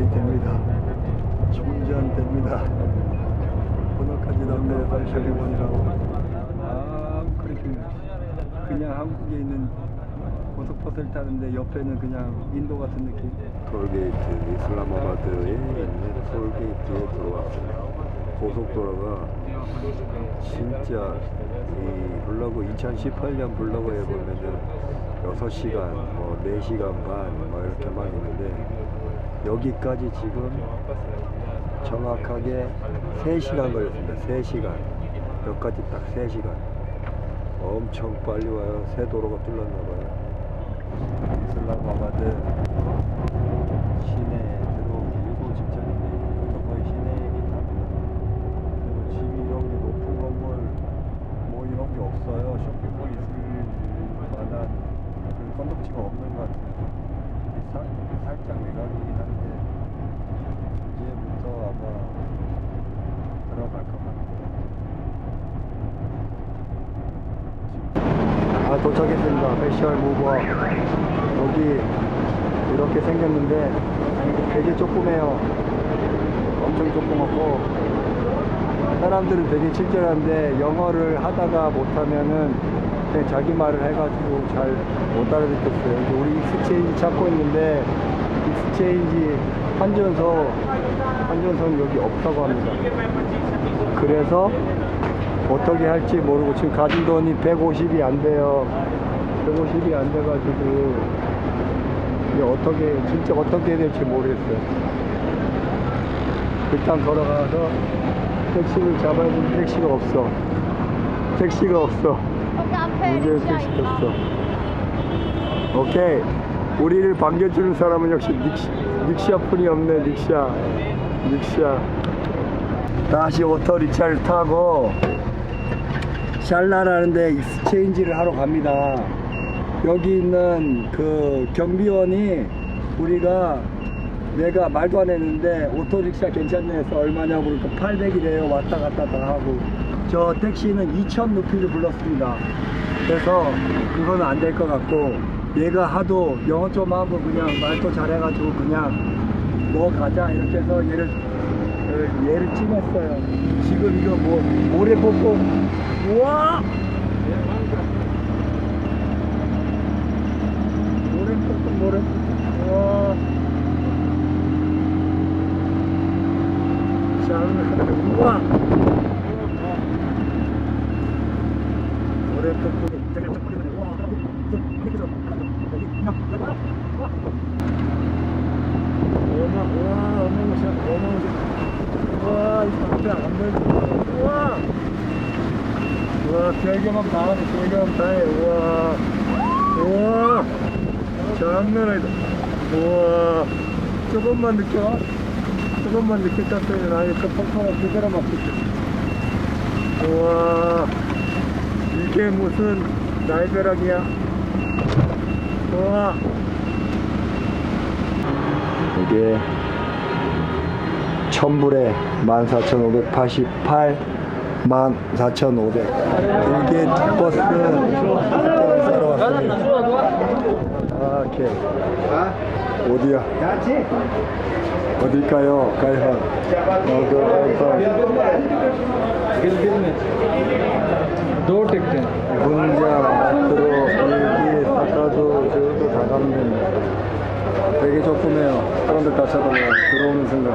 됩니다. 충전됩니다. 번호까지 넣네 32번이라고. 아, 그렇게 그냥 한국에 있는 고속버스를 타는데 옆에는 그냥 인도 같은 느낌. 톨게이트 이슬라마바드에 있는 톨게이트에 들어왔어요. 고속도로가 진짜 이 블로그 2018년 블로그에 보면은 6시간, 뭐 4시간 반, 뭐 이렇게만 있는데 여기까지 지금 정확하게 3시간 걸렸습니다. 3시간. 여기까지 딱 3시간. 엄청 빨리 와요. 새 도로가 뚫렸나 봐요. 이슬라마바드 시내에 들어오기 일보 직전인데 이것도 거의 시내이긴 합니다. 그리고 집이 이런 게 높은 건물 뭐 이런 게 없어요. 쇼핑몰 있을 만한 그 건덕지가 없는 것 같아요. 이 사- 살짝 외곽이긴 한데 이제부터 아마 들어갈 것 같아요. 아 도착했습니다. 패션 무버 여기 이렇게 생겼는데 되게 조그매요. 엄청 조그맣고 사람들은 되게 친절한데 영어를 하다가 못하면은 자기 말을 해가지고 잘못 알아듣겠어요. 우리 익스체인지 찾고 있는데 익스체인지 환전소 환전소는 여기 없다고 합니다. 그래서 어떻게 할지 모르고 지금 가진 돈이 150이 안 돼요. 150이 안 돼가지고 이게 어떻게 진짜 어떻게 해야 될지 모르겠어요. 일단 걸어가서 택시를 잡아야 되는데 택시가 없어. 택시가 없어. 문제는 택시가 없어. 오케이. 우리를 반겨주는 사람은 역시 닉시, 닉샤뿐이 없네. 닉샤. 닉샤. 다시 오토리차를 타고 샬라라는 데 익스체인지를 하러 갑니다. 여기 있는 그 경비원이 우리가 내가 말도 안 했는데 오토릭샤 괜찮네 해서 얼마냐고 그러니까 800이래요. 왔다 갔다 다 하고. 저 택시는 2,000 루피를 불렀습니다. 그래서 그거는 안될 것 같고 얘가 하도 영어 좀 하고 그냥 말도 잘해가지고 그냥 뭐 가자 이렇게 해서 얘를 어, 얘를 찍었어요. 지금 이거 뭐 모래 뽑고 우와! 모래 뽑고 모래 우와! 자 우와! 모래 뽑고 어마 우와 어마무시한 어마무시 우와 이 앞에 안 보이고 우와 우와 별개만 다 하네 별개만 다 해. 우와. 우와. 장난 아니다. 우와. 조금만 느껴 조금만 늦게 땄더니 나의 그 펑펑한 그대로 맞겠지. 우와. 이게 무슨 날벼락이야? 우와. 이게 천불에 14,588 14,500. 이게 버스 사러 왔습니다. 아, 오케이. 어디야? 어딜까요? 가이한. 너 가이한. 혼자 들어 여기 닦아도 저도 다 가면 되게 조그매요. 사람들 다 쳐다봐요. 들어오는 순간.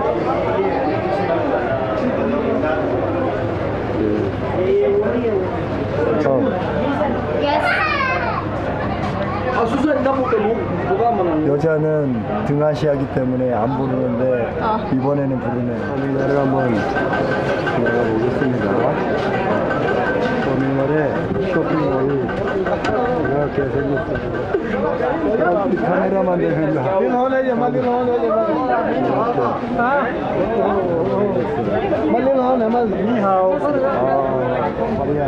아뭐 여자는 등하시하기 때문에 안 부르는데 이번에는 부르네요 터미널을 한번 들어가 보겠습니다. 터미널에 쇼핑몰이 이렇게 생겼어요 아, 카메라만 되면 होने मलिन होने मलिन होने मल 니하오 아, 마리아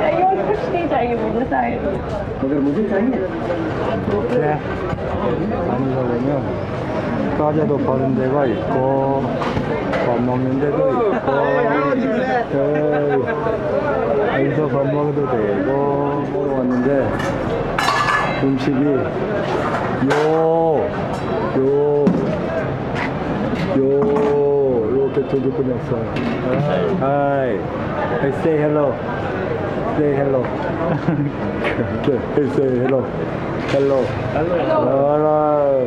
चाहिए और कुछ नहीं चाहिए मुझे शायद मगर मुझे चाहिए 이렇게 다니다 보면 과자도 파는 데가 있고 밥 먹는 데도 있고 여기 여기서 밥 먹어도 되고 먹으러 왔는데 음식이 요, 요요 이렇게 저기 보냈어. Hi. Hey, say hello. Say hello. okay. Hey, say hello. Hello. Hello. Hello.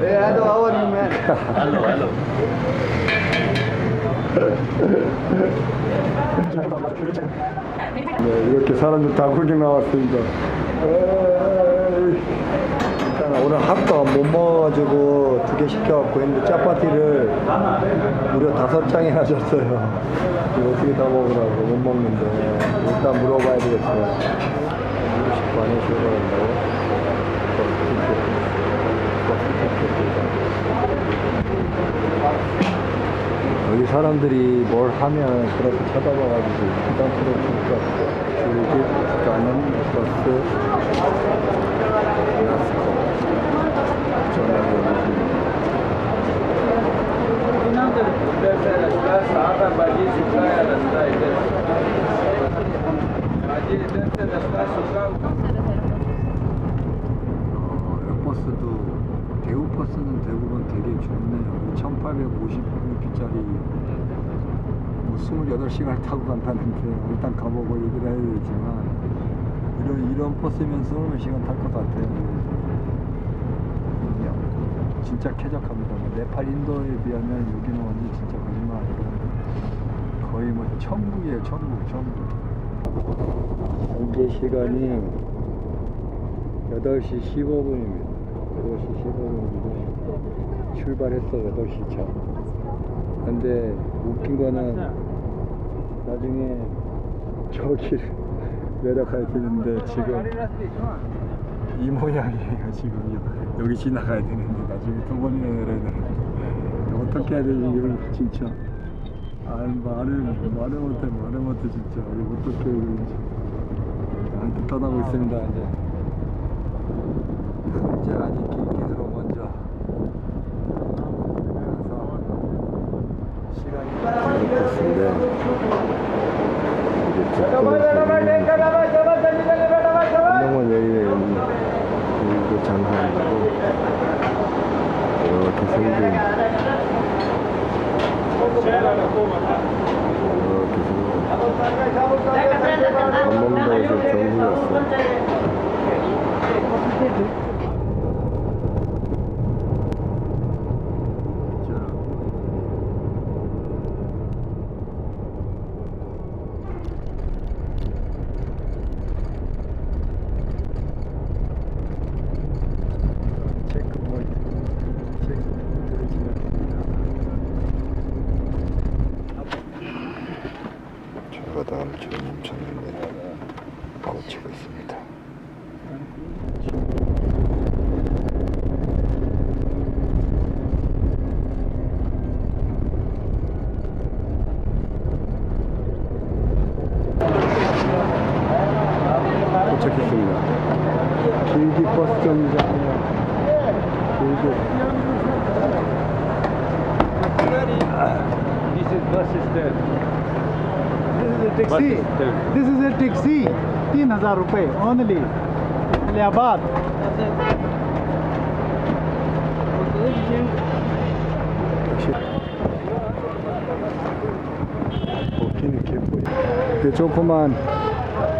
Hello, man? hello, hello. 네, 이렇게 사람들 다 구경 나왔습니다. 일단 오늘 합도 못 먹어가지고 두 개 시켜갖고 했는데 짜파티를 무려 다섯 장이나 줬어요. 이거 어떻게 다 먹으라고 못 먹는데 일단 물어봐야 되겠어요. 60만 원 주문한다고? 여기 사람들이 뭘 하면 그렇게 쳐다봐가지고 부담스러우니까 즐길 가는 버스 나스코 전화기 오십니다. 어, 버스도 대우 버스는 대부분 되게 좋네요. 1850루피짜리 뭐 28시간 타고 간다는데 일단 가보고 얘기를 해야 되겠지만 이런 이런 버스면 20시간 탈 것 같아요. 진짜 쾌적합니다. 뭐 네팔 인도에 비하면 여기는 완전 진짜 거짓말 아니고 거의 뭐 천국이에요. 천국, 천국. 현재 시간이 8시 15분입니다. 8시 15분인데 출발했어 8시 차. 근데 웃긴 거는 나중에 저기를 내려가야 되는데 지금 이 모양이에요 지금 여기 지나가야 되는데 나중에 두 번이나 내려야 되는데. 어떻게 해야 되지 이걸 진짜? 아 말을 말을 못해 말을 못해 진짜. 이거 어떻게 해야 되지. 아무튼 떠나고 있습니다 이제. 이제 아직 기기로 먼저. 가서 시간이 이제 한동안 여기에 이거 장사한다고 이렇게 생긴 이렇게 생긴 밥 먹는다고 해서 정신이 없어 taxi. This is a taxi. तीन हजार रुपए ओनली Allahabad 먹기는 개뿔이 그 조그만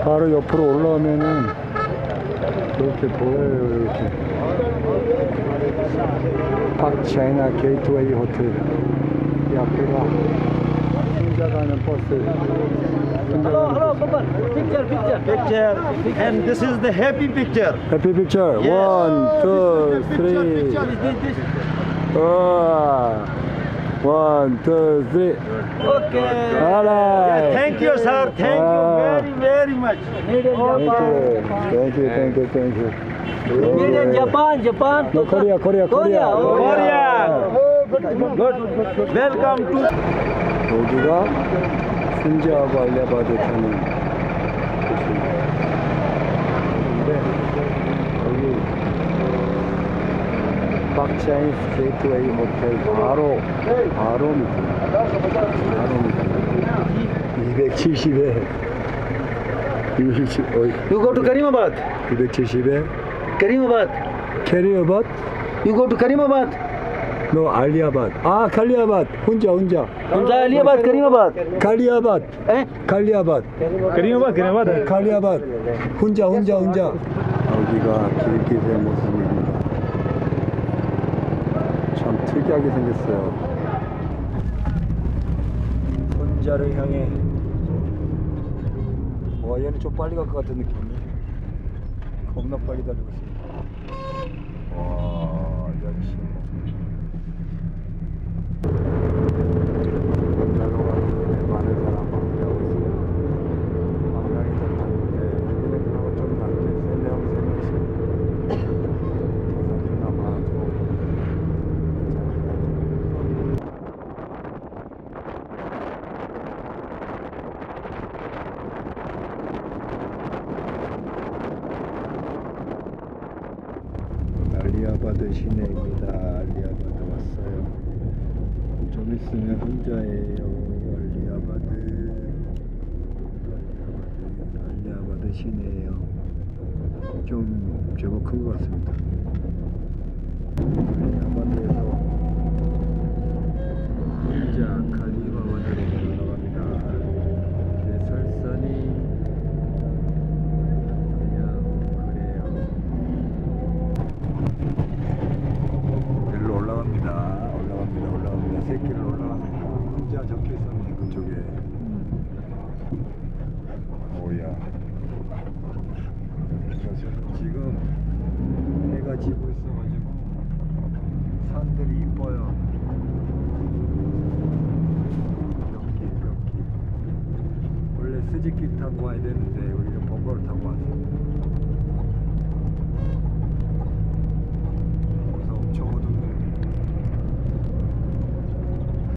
바로 옆으로 올라오면은 이렇게 보여요 이렇게 박차이나 게이트웨이 호텔 이 앞에가 혼자 가는 버스 혼자 가는 버스 picture and this is the happy picture 해피 픽처 원, 투, 쓰리 우와 원, 투, 쓰리 okay alright thank you sir thank you very very much Thank you, thank you, thank you, thank you. made in japan japan No, Korea, Korea, Korea. korea good welcome to 여기가 순자하고 알레바드 타는 곳입니다. 여기 박차인 게이트웨이 호텔 바로 바로 밑입니다. 바로 밑에 270에 270, 어이, you go to karimabad 270에 karimabad 캐리어밭 you go to karimabad No, Aliabad. Ah, Kaliabad. 혼자, 혼자. 혼자 Aliabad, Karimabad. Kaliabad. Eh? Kaliabad. Karimabad, Karimabad. Kaliabad. 혼자, 혼자, 혼자. 여기가 길길의 모습입니다. 참 특이하게 생겼어요. 혼자를 향해. 와, 얘는 좀 빨리 갈 것 같은 느낌이. 겁나 빨리 달리고 있습니다. 와. 알리아바드 시내입니다. 알리아바드 왔어요. 좀 있으면 혼자예요. 알리아바드. 알리아바드 시내예요. 좀 제법 큰 것 같습니다. 알리아바드에서 혼자 칼리바바드로 올라갑니다. 대설선이 그냥 그래요. 일로 올라갑니다. 올라갑니다. 올라갑니다. 새길로 올라갑니다. 혼자 적혀 있었네 그쪽에. 오야. 그래서 지금 해가 지고 있어가지고 산들이 이뻐요. 벽기 벽기. 원래 스즈키 타고 와야 되는데 우리는 번거를 타고 왔습니다.